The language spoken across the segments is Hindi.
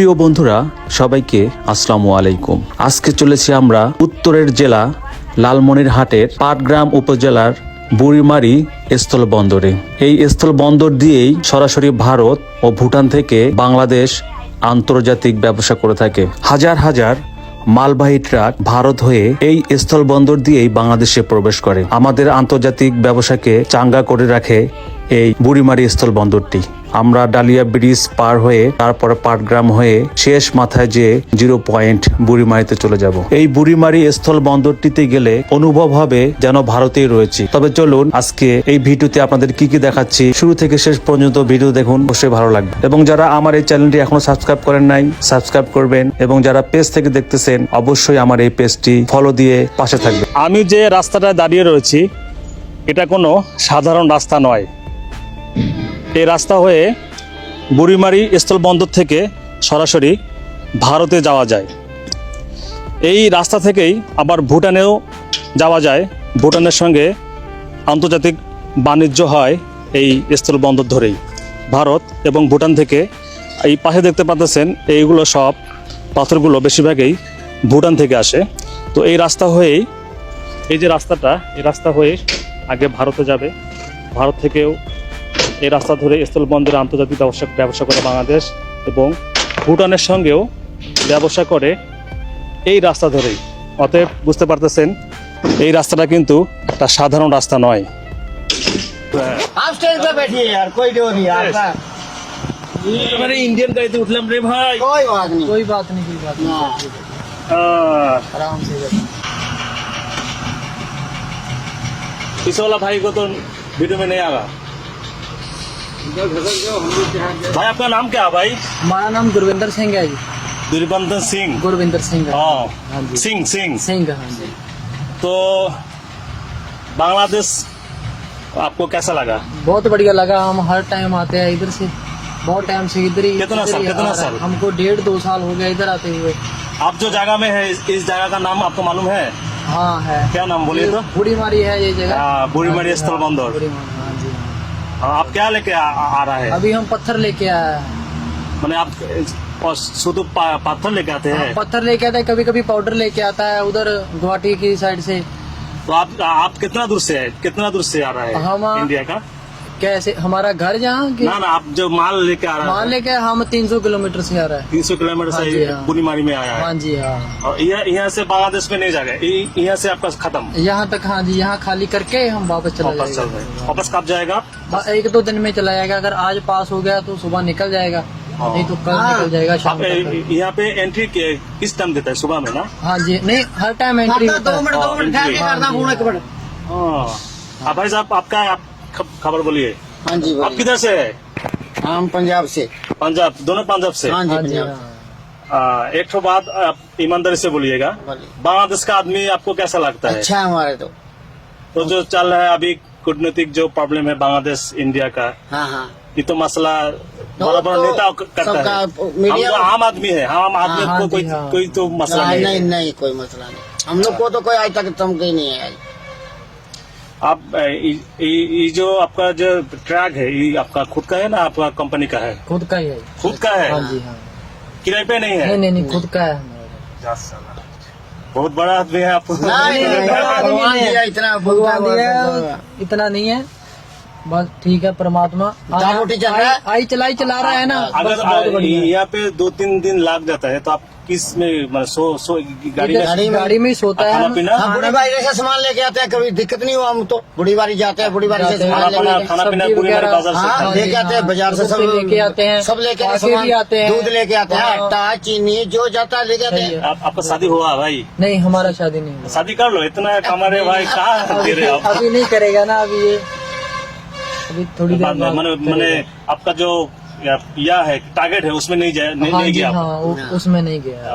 প্রিয় বন্ধুরা, সবাইকে আসসালামু আলাইকুম। আজকে চলেছি আমরা উত্তরের জেলা লালমনিরহাটের পাটগ্রাম উপজেলার বুড়িমারি স্থল বন্দরে এই স্থল বন্দর দিয়েই সরাসরি ভারত ও ভুটান থেকে বাংলাদেশ আন্তর্জাতিক ব্যবসা করে থাকে। হাজার হাজার মালবাহী ট্রাক ভারত হয়ে এই স্থল বন্দর দিয়েই বাংলাদেশে প্রবেশ করে। আমাদের আন্তর্জাতিক ব্যবসাকে চাঙ্গা করে রাখে এই বুড়িমারি স্থল বন্দরটি আমরা ডালিয়া ব্রিজ পার হয়ে, তারপরে পাটগ্রাম হয়ে শেষ মাথায় যে জিরো পয়েন্ট বুড়িমারিতে চলে যাব। এই বুড়িমারি স্থল বন্দরটিতে গেলে অনুভব হবে যেন ভারতেই রয়েছি। তবে চলুন আজকে এই ভিডিওতে আপনাদের কি কি দেখাচ্ছি, শুরু থেকে শেষ পর্যন্ত ভিডিও দেখুন, অবশ্যই ভালো লাগবে। এবং যারা আমার এই চ্যানেলটি এখনও সাবস্ক্রাইব করেন নাই, সাবস্ক্রাইব করবেন এবং যারা পেজ থেকে দেখতেছেন, অবশ্যই আমার এই পেজটি ফলো দিয়ে পাশে থাকবে আমি যে রাস্তাটায় দাঁড়িয়ে রয়েছি, এটা কোনো সাধারণ রাস্তা নয়। এই রাস্তা হয়ে বুড়িমারি স্থলবন্দর থেকে সরাসরি ভারতে যাওয়া যায়। এই রাস্তা থেকেই আবার ভুটানেও যাওয়া যায়। ভুটানের সঙ্গে আন্তর্জাতিক বাণিজ্য হয় এই স্থলবন্দর ধরেই। ভারত এবং ভুটান থেকে এই পাশে দেখতে পাচ্ছেন, এইগুলো সব পাথরগুলো বেশিরভাগই ভুটান থেকে আসে। তো এই রাস্তা হয়েই, এই যে রাস্তাটা, এই রাস্তা হয়ে আগে ভারতে যাবে। ভারত থেকেও এই রাস্তা ধরে স্থলবন্দরে আন্তর্জাতিক ব্যবসা ব্যবসা করে বাংলাদেশ এবং ভুটানের সঙ্গেও ব্যবসা করে এই রাস্তা ধরেই। অতএব বুঝতে পারতেছেন এই রাস্তাটা কিন্তু একটা সাধারণ রাস্তা নয়। ইন্ডিয়ান উঠলাম রে ভাই। কত ভিডিও নেই আগা भाई आपका नाम क्या है भाई? हमारा नाम गुरविंदर सिंह है जी। दुर्बंधन सिंह। गुरविंदर सिंह हाँ। हाँ। जी। सिंह सिंह। सिंह हाँ जी। तो बांग्लादेश आपको कैसा लगा? बहुत बढ़िया लगा। हम हर टाइम आते हैं इधर से। बहुत टाइम से इधर ही कितना साल- कितना। साल? हमको डेढ़ दो साल हो गया इधर आते हुए। आप जो जगह में है इस, इस जगह का नाम आपको मालूम है? हाँ है। क्या नाम बोलिए तो? बूढ़ी मारी है ये जगह। हाँ, हाँ जी, स्थल हाँ, बंदर। हाँ हाँ। हाँ, आप क्या लेके आ, आ रहा है? अभी हम पत्थर लेके आया है। मैंने आप शुद्ध पा- पत्थर लेके आते हैं पत्थर लेके आते है कभी कभी पाउडर लेके आता है उधर गुवाहाटी की साइड से। तो आप आप कितना दूर से है कितना दूर से आ रहा है हम- इंडिया का? कैसे हमारा घर जहाँ ना ना आप जो माल लेके आ रहा मान है लेके हम 300 किलोमीटर से आ रहा है। तीन सौ किलोमीटर हाँ जी, से हाँ। बुनीमारी में आया हाँ। जी हाँ। और यहाँ यहाँ से बांग्लादेश में नहीं जाएगा यहाँ से आपका खत्म। यहाँ तक हाँ जी यहाँ खाली करके हम वापस चला वापस चल रहे जाएगा हैं। वापस कब जाएगा बस एक दो दिन में चला जाएगा अगर आज पास हो गया तो सुबह निकल जाएगा। हाँ। नहीं तो कल निकल जाएगा शाम ए, यहाँ पे एंट्री के- किस टाइम देता है? सुबह में ना? हाँ जी नहीं हर टाइम एंट्री होता दो है। मिनट दो मिनट ठहर के हाँ करना फ़ोन एक हाँ। मिनट। हाँ। भाई साहब आपका आप खबर बोलिए। हाँ जी आप किधर से है? हम पंजाब से। पंजाब दोनों पंजाब से? हाँ जी हाँ पंजाब। एक तो बात आप ईमानदारी से बोलिएगा। बांग्लादेश का आदमी आपको कैसा लगता है? अच्छा हमारे तो। तो जो चल रहा है अभी कूटनीतिक जो प्रॉब्लम है बांग्लादेश इंडिया का हाँ हाँ। ये तो मसला बड़ा बड़ा तो नेता करता है। हम जो आम आदमी है हम आदमी को कोई। कोई तो मसला नहीं नहीं नहीं नहीं कोई मसला नहीं। हम लोग को तो कोई आज तक धमकी नहीं है आप ये- जो आपका जो ट्रैक है ये आपका खुद का है ना आपका कंपनी का है? खुद का ही है। खुद का है? हाँ जी हाँ। किराए पे नहीं नहीं है? नहीं नहीं खुद का है बहुत बड़ा आदमी है आप। नहीं, नहीं, बड़ा आदमी भगवान नहीं। दिया इतना भगवान भगवान दिया इतना नहीं है। बस ठीक है परमात्मा रोटी चल रहा है? आई- चलाई चला रहा है ना। अगर है। यहाँ पे दो तीन दिन लग जाता है तो आप किसमें मतलब सो सो गाड़ी में गाड़ी में ही सोता है। खाना पीना? हम बुढ़ी बारी से सामान लेके आते हैं कभी दिक्कत नहीं हुआ हम तो बुढ़ी बारी जाते हैं बुढ़ी बारी से सामान लेके आते खाना पीना पूरी वगैरह, बाज़ार से हाँ, हैं। लेके आते हैं बाज़ार से सब लेके आते हैं सब लेके आते हैं दूध लेके आते हैं हाँ। आटा चीनी जो जाता है लेके आते हैं। आपका शादी हुआ भाई? नहीं हमारा शादी नहीं हुआ। शादी कर लो इतना कमा रहे भाई कहाँ हो अभी नहीं करेगा ना अभी ये अभी थोड़ी देर मैंने मैंने आपका जो या, है टारगेट है उसमें नहीं जाए नहीं, हाँ नहीं गया हाँ उसमें नहीं गया।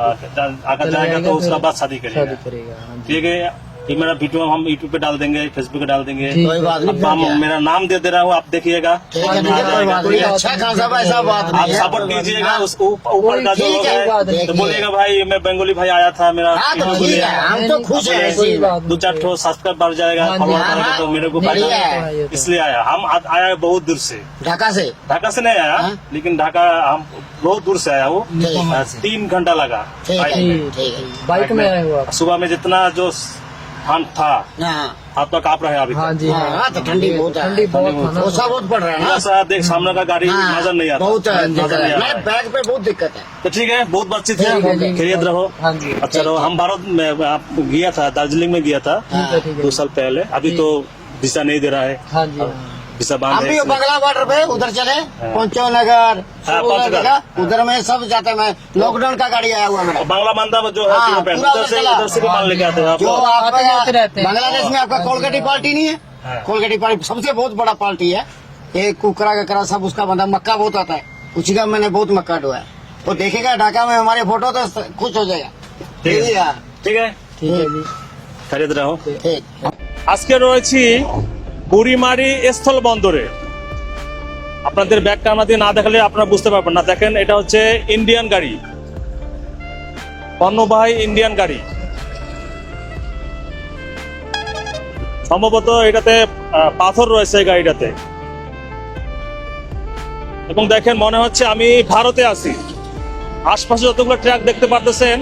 अगर चला जाएगा तो उसका बाद शादी शादी करेगा हाँ ठीक है। ये मेरा वीडियो हम यूट्यूब पे डाल देंगे फेसबुक पे डाल देंगे। कोई बात क्या? मेरा नाम दे दे रहा हूँ आप देखिएगा। ठीक है हाँ, ठीक है कोई बात नहीं। अच्छा खासा ऐसा बात आप नहीं है। सपोर्ट कीजिएगा हाँ, उस ऊप- ऊपर का जो ठीक लोग है, है तो बोलिएगा भाई मैं बंगाली भाई आया था मेरा हाँ, तो ठीक है हम तो खुश हैं। ऐसे ही। बात दो चार ठो सब्सक्राइब बढ़ जाएगा हाँ जी, फॉलोअर हाँ, बढ़ेगा तो मेरे को नहीं फ़ायदा है। है। तो- इसलिए आया। हम आ- आया बहुत दूर से। ढाका से? ढाका से नहीं आया हाँ? लेकिन ढाका हम बहुत दूर से आया हूँ। ठीक है। तीन घंटा लगा। ठीक है ठीक ठीक है। बाइक में। आए हो आप? सुबह में जितना जो ठंड। था हाँ। आप तो काँप रहे हैं अभी हाँ जी हाँ, हाँ, तो ठंडी बहुत ठंडी बहुत बहुत पड़ रहा है ना? सर देख सामने का गाड़ी हाँ, नज़र नहीं आता। बहुत मैं है। बैग पे बहुत दिक्कत है। तो ठीक है बहुत बातचीत है है। खैरियत रहो। हाँ अच्छा रहो। हम भारत में आप गया था दार्जिलिंग में गया था। है। दो साल पहले। अभी तो दिशा नहीं दे रहा है। हाँ हाँ। हम बांध भी है वो बंगला बॉर्डर पे उधर चले पंचो नगर हाँ, सब उधर पंचगढ़। जगह उधर में सब जाते हैं मैं लॉकडाउन का गाड़ी आया हुआ मेरा और बांग्ला बांधा में जो है हाँ, तीनों पैंट, पूरा उधर से चला। उधर से भी मान लेके आते हैं आप जो लोग। आपका आते जाते रहते हैं। बांग्लादेश में आपका कोलकाटी पार्टी नहीं है हाँ। कोलकाटी पार्टी सबसे बहुत बड़ा पार्टी है ये कुकरा ककरा सब उसका बंदा मक्का बहुत आता है उसी का मैंने बहुत मक्का डुआ है वो देखेगा ढाका में हमारे फोटो तो खुश हो जाएगा ঠিক আছে। ठीक है ঠিক আছে ठीक है जी খরিদ রাখো ठीक আজকে রয়েছি বুড়িমারি স্থল বন্দরে আপনাদের ব্যাগ টানা দিয়ে না দেখালে আপনারা বুঝতে পারবেন না। দেখেন, এটা হচ্ছে ইন্ডিয়ান গাড়ি। পণ্যবাহী ইন্ডিয়ান গাড়ি। সম্ভবত এটাতে পাথর রয়েছে গাড়িটাতে। এবং দেখেন, মনে হচ্ছে আমি ভারতে আছি। আশপাশে যতগুলো ট্রাক দেখতে পারতেছেন,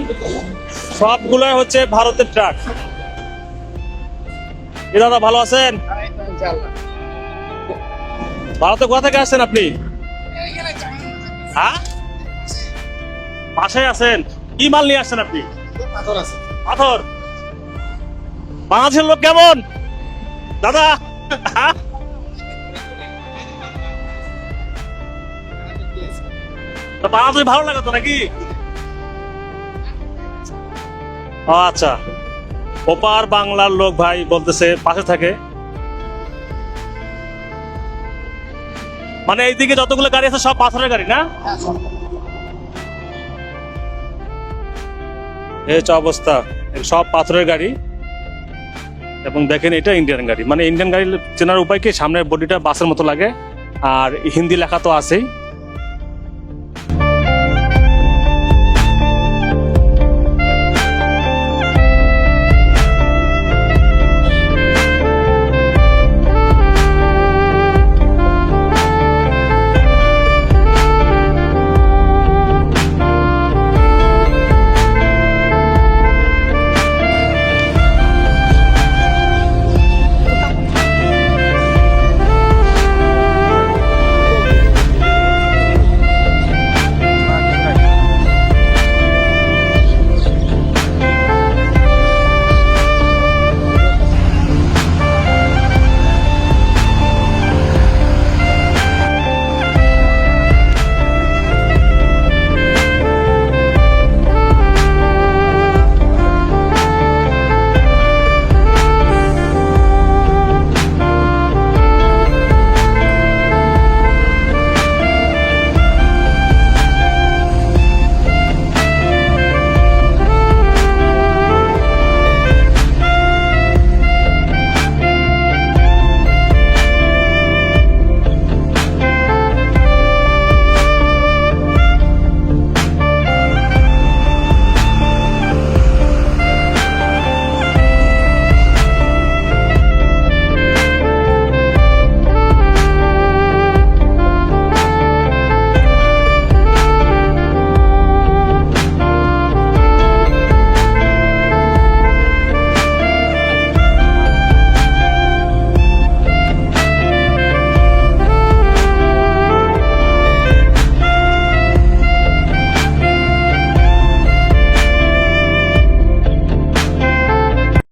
সবগুলোই হচ্ছে ভারতের ট্রাক। এ দাদা, ভালো আছেন? ভারতে কোথা থেকে আসছেন আপনি? হ্যাঁ? পাশে আছেন? কি মাল নিয়ে আসছেন আপনি? পাথর বাংলাদেশের লোক কেমন? দাদা? হ্যাঁ? বাংলাদেশ ভালো লাগে তো নাকি? আচ্ছা। ওপার বাংলার লোক ভাই বলতেছে পাশে থাকে। মানে এইদিকে যতগুলো গাড়ি আছে, সব পাথরের গাড়ি, না? অবস্থা। সব পাথরের গাড়ি। এবং দেখেন, এটা ইন্ডিয়ান গাড়ি। মানে ইন্ডিয়ান গাড়ি চেনার উপায় কি? সামনের বডিটা বাসের মতো লাগে। আর হিন্দি লেখা তো আছেই।